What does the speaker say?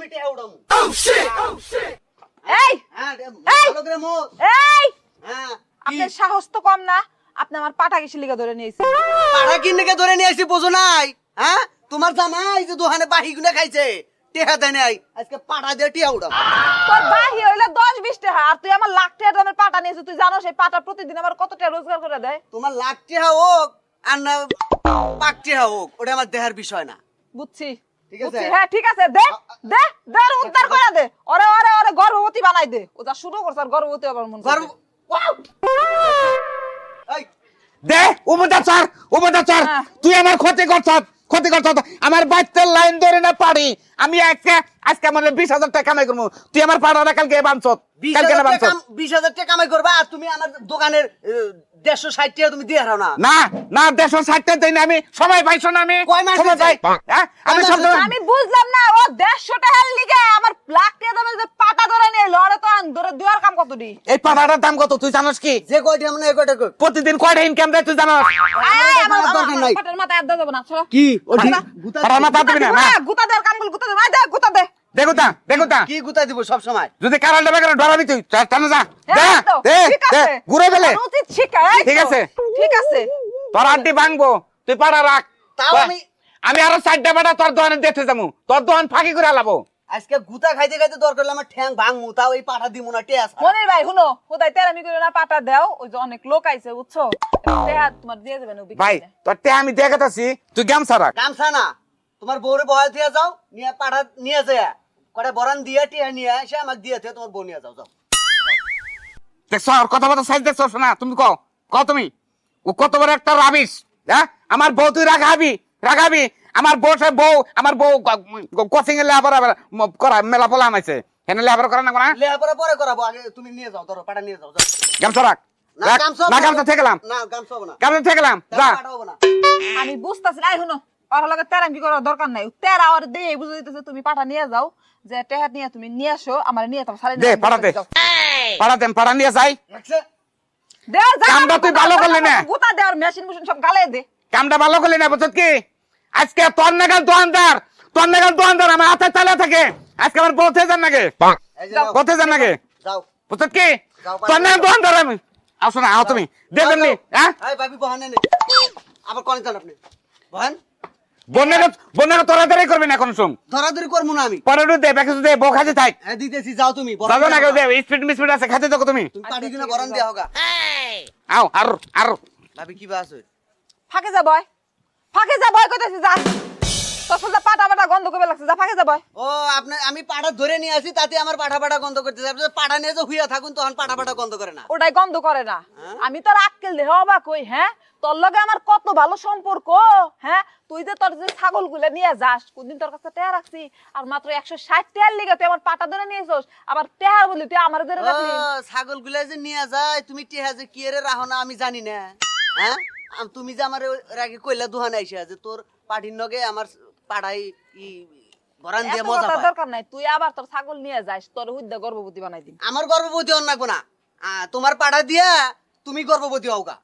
আমি টেহা উড়ামু এই! হ্যাঁ রে, এই! ভালো করে মোর এই! হ্যাঁ আপনার সাহস তো কম না। আপনি আমার পাটা কিসে লিগা ধরে নিয়েছেন? পাড়া কিনকে ধরে নিয়ে আসি বোঝো নাই? হ্যাঁ? তোমার জামাই যে দোকানে বাহি গুনে খাইছে টেহা দেয় নাই। আজকে পাড়া দিয়ে টিয়া উড়াম তোর বাহি হইলে দশ বিশ টাকা আর তুই আমার লাখ টাকা দামের পাটা নিয়েছিস। তুই জানো সেই পাটা প্রতিদিন আমার কত টাকা রোজগার করে দেয়? তোমার লাখ টেহা হোক আর না পাক টেহা হোক ওটা আমার দেহার বিষয় না। বুঝছি। ঠিক আছে? হ্যাঁ ঠিক আছে দে দে দে উদ্ধার করে দে। ওরে ওরে ওরে গর্ভবতী বানাই দে। ও যা শুরু করছে আর গর্ভবতী আবার মন গর্ব ওয়াও! এই, দে উপদাচার উপদাচার হ্যাঁ। তুই আমার ক্ষতি করছ। ক্ষতি করছ আমার বাচ্চার লাইন ধরে না পারি আমি আজকে আজকে আমার বিশ হাজার টাকা কামাই করব। তুই আমার পাড়াটা কালকে বানছ বিশ হাজার টাকা বিশ হাজার টাকা কামাই করবা আর তুমি আমার দোকানের দেড়শো ষাট টাকা তুমি দিয়ে হারাও না। না না দেড়শো ষাটটা না আমি। সবাই পাইছো না আমি। হ্যাঁ? আমি? আমি বুঝলাম না ও দেড়শো টাকার লিগে আমার লাখ টাকা দামের যে পাটা ধরে নিয়ে এলো ওরে তো আন ধরে দেওয়ার কাম কত দি এই দাম কত তুই জানোস কি? যে কয়টা মানে এ কয়টা প্রতিদিন কয়টা ইনকাম দেয় তুই জানোস? আমার আমার দরকার নাই। পাটার মাথায় আড্ডা দেবো না চলো কি? ও ঠিক- পাড়া- গুতা- পাড়ার মাথা দিবি না? না। গুতা দে কাম গুতা দে ভাই দে গুতা দে। দেখো তা দেখো তা কি গুতা দিব সব সময় যদি কারালটা বেকার ডরাবি তুই। টানো যা। দে হ্যাঁ দে ঠিক আছে। ঘুরে ফেলে। ঠিক আছে। ঠিক আছে। তোর আড্ডি ভাঙবো। তুই পাড়া রাখ। আমি- আমি আরও চারটা বেটা তোর দোকানে দেখতে যাব। তোর দোকান ফাঁকি করে আলাবো আজকে গুতা খাইতে খাইতে দরকার হলে আমার ঠ্যাং ভাঙমু তাও এই পাঠা দিব না ছাড়া। মনির ভাই শুনো কোথায় তেরামি করে না পাটা দাও ওই যে অনেক লোক আইছে বুঝছ? দেহা তোমার দিয়ে দেবেন ও ভাই তোর তে আমি দেখাতাছি তুই গামছা রাখ। গামছা না তোমার বউরে বহাল দিয়ে যাও নিয়ে পাঠা নিয়ে যায়। কটা বরান দিয়ে টিয়া নিয়ে এসে আমাকে দিয়ে দিয়ে তোমার বউ নিয়ে যাও যাও। দেখছ আর কথা বলতে সাইজ দেখছ না তুমি কও কও তুমি? ও কত বড় একটা রাবিশ হ্যাঁ? আমার বউ তুই রাখাবি রাখাবি আমার বউ সে বউ আমার বউ কোচিং এ লেবার করা মেলা পোলা আমাইছে হেনে লেবার করা না কোনা? লেহাপড়া পরে করাবো আগে তুমি নিয়ে যাও ধরো পাঠা নিয়ে যাও যাও। গামছা রাখ। না রাখ। গামছা না হবে গামছা থেকেলাম না গামছা হবে না। গামছা থেকেলাম যা। পাঠা হবে না। আমি বুঝতেছি না শুনো ওর লগে তেরামি করার দরকার নাই। তেরা আর দিয়ে বুঝে দিতেছে তুমি পাটা নিয়ে যাও যে টেহা নিয়ে তুমি নিয়ে আসো আমার নিয়ে তো সারি দে পাড়াতে পাড়াতে পাড়া নিয়ে যাই। দে যা কামটা তুই ভালো করলি না। গুতা দে আর মেশিন মেশিন সব গালে দে। কামটা ভালো করলি না বুঝত কি? আজকে তোর নাগাল দোকানদার তোর নাগাল দোকানদার আমার হাতে চালা থাকে। আজকে আমার পৌঁছে যান নাকি। পৌঁছে যান নাকি? যাও। বুঝত কি? তোর নাগাল দোকানদার আমি আসো না আও তুমি। দেখবেন নি হ্যাঁ? এই ভাবি বহানে নে। আবার কোনে যান আপনি। বহান। না কোন করব না আমি। পরে দে ব্যাকে দে বউ খাতে থাক। দিতেছি যাও তুমি। না কেউ দে স্পিড মিস্পিড আছে খাতে তুমি। তুমি পাটি কিনা বরান দেওয়া হোগা। আও আর আর। ভাবি কি বা ফাঁকে যা বয়। ফাঁকে যা বয় কইতেছি যা। তোর সাথে পাটা পাটা গন্ধ করে লাগছে যা ফাঁকে যা বয় ও আপনি আমি পাটা ধরে নিয়ে আসি তাতে আমার পাটা পাটা গন্ধ করতে আপনি পাটা নিয়ে যে হুইয়া থাকুন তখন পাটা পাটা গন্ধ করে না। ওটাই গন্ধ করে না। আমি তোর আক্কেল দেহ বা কই হ্যাঁ? তোর লগে আমার কত ভালো সম্পর্ক হ্যাঁ? তুই যে তোর যে ছাগলগুলো নিয়ে যাস কোনদিন তোর কাছে টেয়া রাখছি আর মাত্র একশো ষাট টেয়ার লিগে তুই আমার পাটা ধরে নিয়েছিস আবার টেহার বলি তুই আমার ধরে রাখলি। ছাগলগুলা যে নিয়ে যায় তুমি টিহা যে কি রে রাখো না আমি জানি না। হ্যাঁ? আম- তুমি যে আমার রাগে কইলা দুহান আইসা যে তোর পাটির নগে আমার পাড়াই ই বরান দিয়ে মজা পায়। দরকার নাই তুই আবার তোর ছাগল নিয়ে যাস তোর হুদ্দা গর্ভবতী বানাই দিন আমার গর্ভবতী লাগবো না তোমার পাড়া দিয়া তুমি গর্ভবতী হওগা